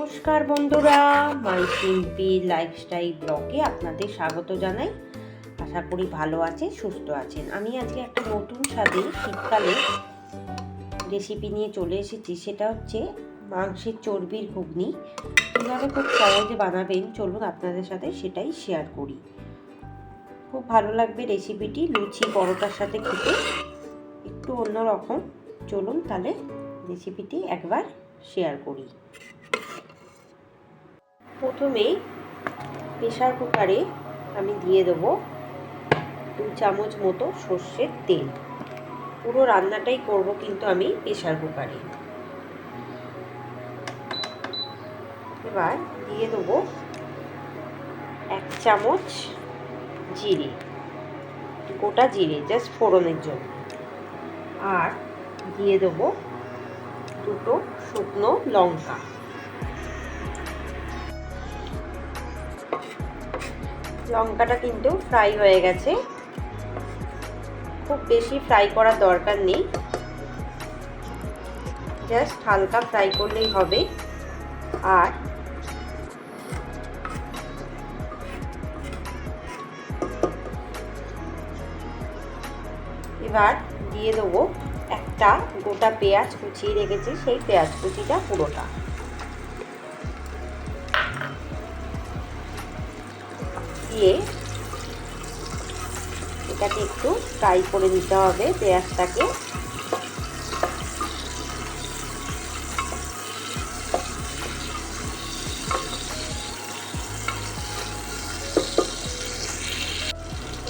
নমস্কার বন্ধুরা, মাই সিম্পি লাইফস্টাইল ব্লগে আপনাদের স্বাগত জানাই। আশা করি ভালো আছে সুস্থ আছেন। আমি আজকে একটা নতুন স্বাদে শীতকালে রেসিপি নিয়ে চলে এসেছি, সেটা হচ্ছে মাংসের চর্বির ঘুগনি। কীভাবে খুব সহজে বানাবেন, চলুন আপনাদের সাথে সেটাই শেয়ার করি। খুব ভালো লাগবে রেসিপিটি লুচি, পরোটার সাথে খেতে। একটু অন্যরকম। চলুন তাহলে রেসিপিটি একবার শেয়ার করি। প্রথমে প্রেশার কুকারে আমি দিয়ে দেবো দু চামচ মতো সর্ষের তেল। পুরো রান্নাটাই করব কিন্তু আমি প্রেশার কুকারে। এবার দিয়ে দেবো এক চামচ জিরে, গোটা জিরে জাস্ট ফোড়নের জন্য। আর দিয়ে দেবো দুটো শুকনো লঙ্কা। লঙ্কাটা কিন্তু ফ্রাই হয়ে গেছে। খুব বেশি ফ্রাই করার দরকার নেই। জাস্ট হালকা ফ্রাই করলেই হবে। আর এবার দিয়ে দেবো একটা গোটা পেঁয়াজ কুচিয়ে রেখেছি, সেই পেঁয়াজ কুচিটা পুরোটা। দিয়ে এটাকে একটু ফ্রাই করে নিতে হবে পেঁয়াজটাকে।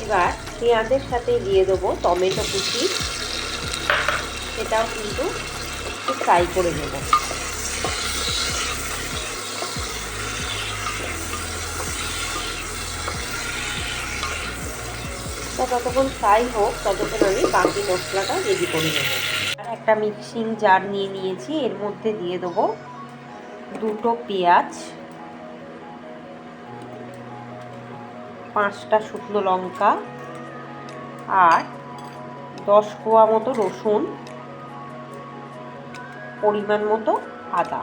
এবার পেঁয়াজের সাথে দিয়ে দেবো টমেটো কুচি। সেটাও কিন্তু একটু ফ্রাই করে নেব। তা ততক্ষণ ফ্রাই হোক, ততক্ষণ আমি বাকি মশলাটা রেডি করে নেব। আর একটা মিক্সিং জার নিয়ে নিয়েছি, এর মধ্যে দিয়ে দেবো দুটো পেঁয়াজ, পাঁচটা শুকনো লঙ্কা, আর দশ কোয়া মতো রসুন, পরিমাণ মতো আদা।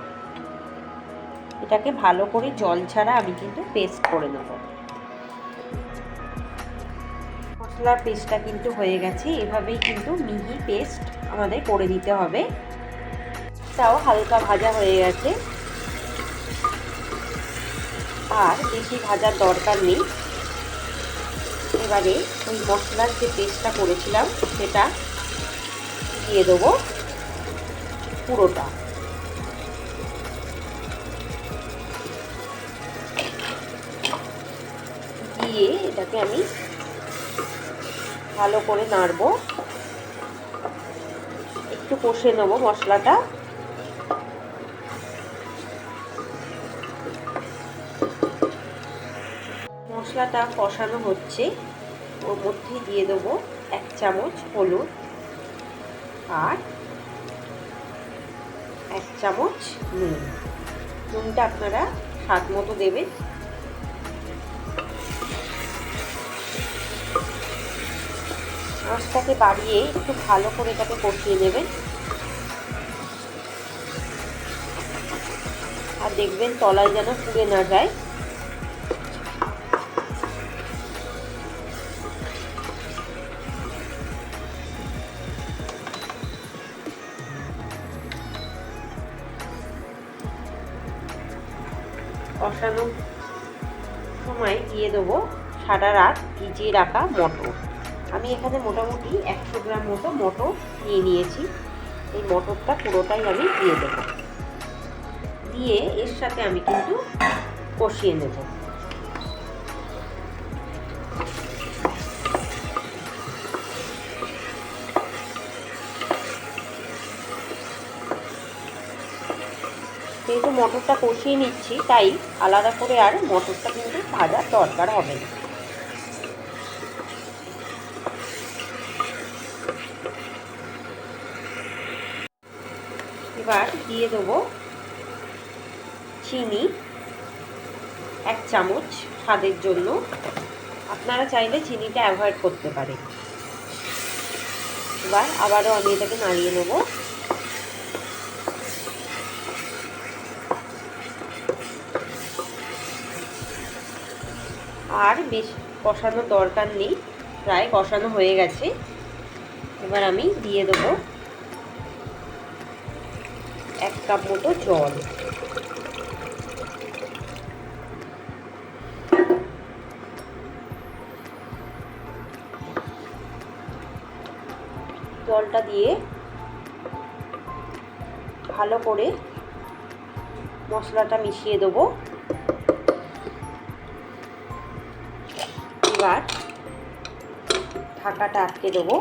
এটাকে ভালো করে জল ছাড়া আমি কিন্তু পেস্ট করে নেব। মশলার পেস্টটা কিন্তু হয়ে গেছে। এভাবেই কিন্তু মিহি পেস্ট আমাদের করে দিতে হবে। তাও হালকা ভাজা হয়ে গেছে। আর বেশি ভাজার দরকার নেই। এবারে ওই মশলার যে পেস্টটা করেছিলাম, সেটা দিয়ে দেবো পুরোটা। দিয়ে এটাকে আমি ভালো করে নাড়ব। একটু কষে নেব মশলাটা। মশলাটা কষানো হচ্ছে। ওর মধ্যে দিয়ে দেবো এক চামচ হলুদ আর এক চামচ নুন। নুনটা আপনারা স্বাদ মতো দেবেন। আঁচটাকে বাড়িয়ে একটু ভালো করে এটাকে কষিয়ে নেবেন। আর দেখবেন তলায় যেন পুড়ে না যায়। কষানোর সময় দিয়ে দেবো সারা রাত ভিজিয়ে রাখা মটর। আমি এখানে মোটামুটি একশো গ্রাম মতো মটর নিয়ে নিয়েছি। এই মটরটা পুরোটাই আমি দিয়ে দেবো। দিয়ে এর সাথে আমি কিন্তু কষিয়ে নেব। যেহেতু মটরটা কষিয়ে নিচ্ছি, তাই আলাদা করে আর মটরটা কিন্তু ভাজার দরকার হবে না। এবার দিয়ে দেবো চিনি, এক চামচ স্বাদের জন্য। আপনারা চাইলে চিনিটা অ্যাভয়েড করতে পারেন। এবার আবারও আমি এটাকে নাড়িয়ে নেব। আর বেশ কষানোর দরকার নেই, প্রায় কষানো হয়ে গেছে। এবার আমি দিয়ে দেবো এক কাপ মতো জল। জলটা দিয়ে ভালো করে মশলাটা মিশিয়ে দেবো। এবার ঢাকাটা আটকে দেবো।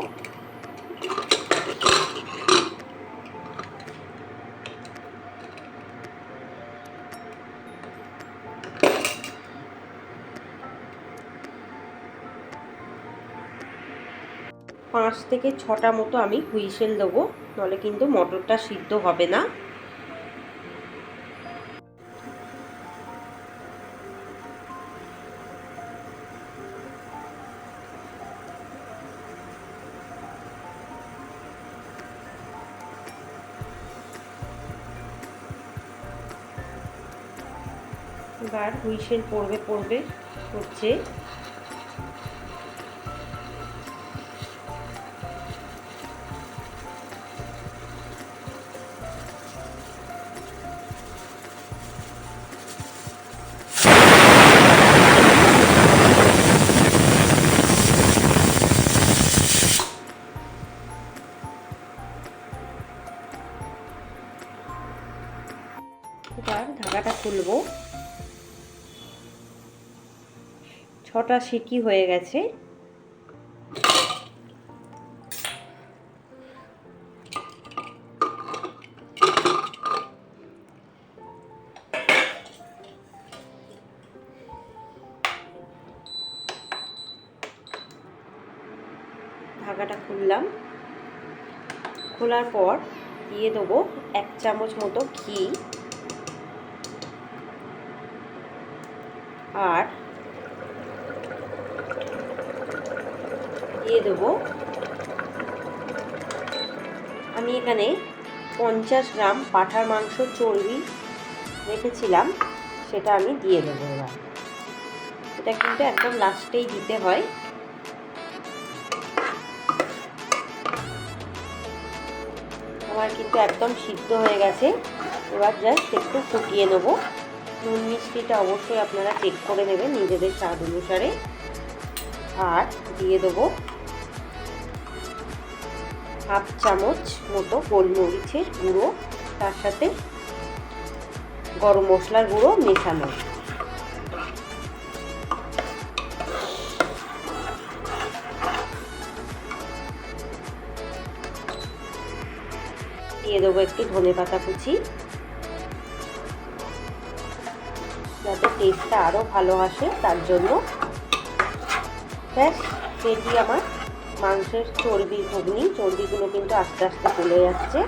পাঁচ থেকে ছটা মতো আমি হুইসেল দেবো নাহলে কিন্তু মটরটা সিদ্ধ হবে না। এবার হুইসেল পড়বে পড়বে হচ্ছে ছটা সিটি হয়ে গেছে? ঢাকাটা খুললাম। খোলার পর দিয়ে দেবো এক চামচ মতো ঘি। আর দিয়ে দেবো। আমি এখানে পঞ্চাশ গ্রাম পাঠার মাংস চর্বি রেখেছিলাম, সেটা আমি দিয়ে দেবো এবার। এটা কিন্তু একদম লাস্টেই দিতে হয়। আমার কিন্তু একদম সিদ্ধ হয়ে গেছে। এবার জাস্ট একটু ফুটিয়ে নেব। নুন মিষ্টিটা অবশ্যই আপনারা চেক করে নেবেন নিজেদের স্বাদ অনুসারে। আর দিয়ে দেবো হাফ চামচ মতো গোলমরিচের গুঁড়ো, তার সাথে গরম মশলার গুঁড়ো মেশানো। দিয়ে দেবো একটু ধনে পাতা কুচি। যাতে টেস্টটা আরও ভালো আসে, তার জন্য ব্যাস, রেডি আমার। মাংসের চর্বি ঘুগনি, চর্বিগুলো কিন্তু আস্তে আস্তে চলে যাচ্ছে।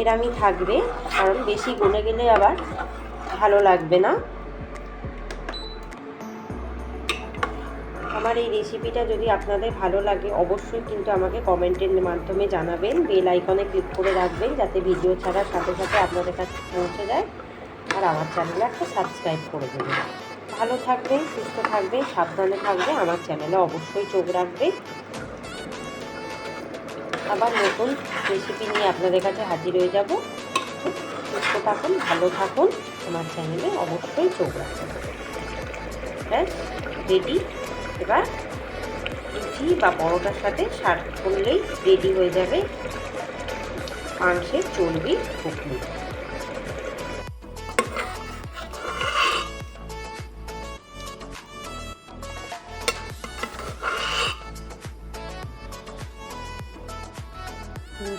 এরামই থাকবে, কারণ বেশি গলে গেলে আবার ভালো লাগবে না। আমার এই রেসিপিটা যদি আপনাদের ভালো লাগে, অবশ্যই কিন্তু আমাকে কমেন্টের মাধ্যমে জানাবেন। বেল আইকনে ক্লিক করে রাখবেন, যাতে ভিডিও ছাড়ার সাথে সাথে আপনাদের কাছে পৌঁছে যায়। আর আমার চ্যানেলে একটা সাবস্ক্রাইব করে দেবেন। ভালো থাকবে, সুস্থ থাকবে, সাবধানে থাকবে, আমার চ্যানেলে অবশ্যই চোখ রাখবে। আবার নতুন রেসিপি নিয়ে আপনাদের কাছে হাজির হয়ে যাব। সুস্থ থাকুন, ভালো থাকুন, আমার চ্যানেলে অবশ্যই চোখ রাখবেন। ব্যাস রেডি এবার লুচি বা পরোটার সাথে সার্ভ করলেই রেডি হয়ে যাবে। মাংসের চর্বি ঘুগনি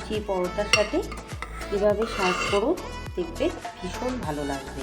লুচি পরোটার সাথে এভাবে সার্ভ করুন দেখবে ভীষণ ভালো লাগবে।